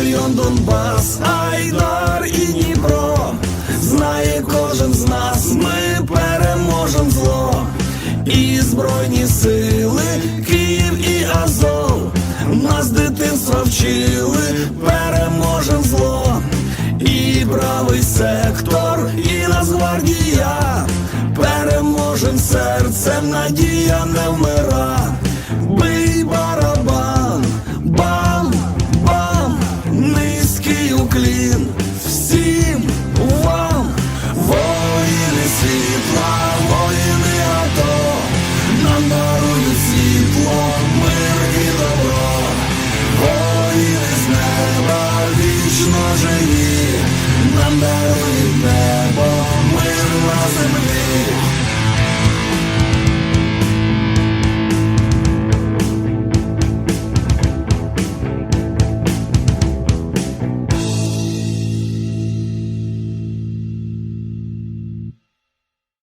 батальйон Донбас, Айдар і Дніпро. Знає кожен з нас, ми переможем зло. І збройні сили, Київ і Азов. Нас з дитинства вчили, переможем зло. І правий сектор, і Нацгвардія. Переможем серцем, надія не вмира. Точно живі нам.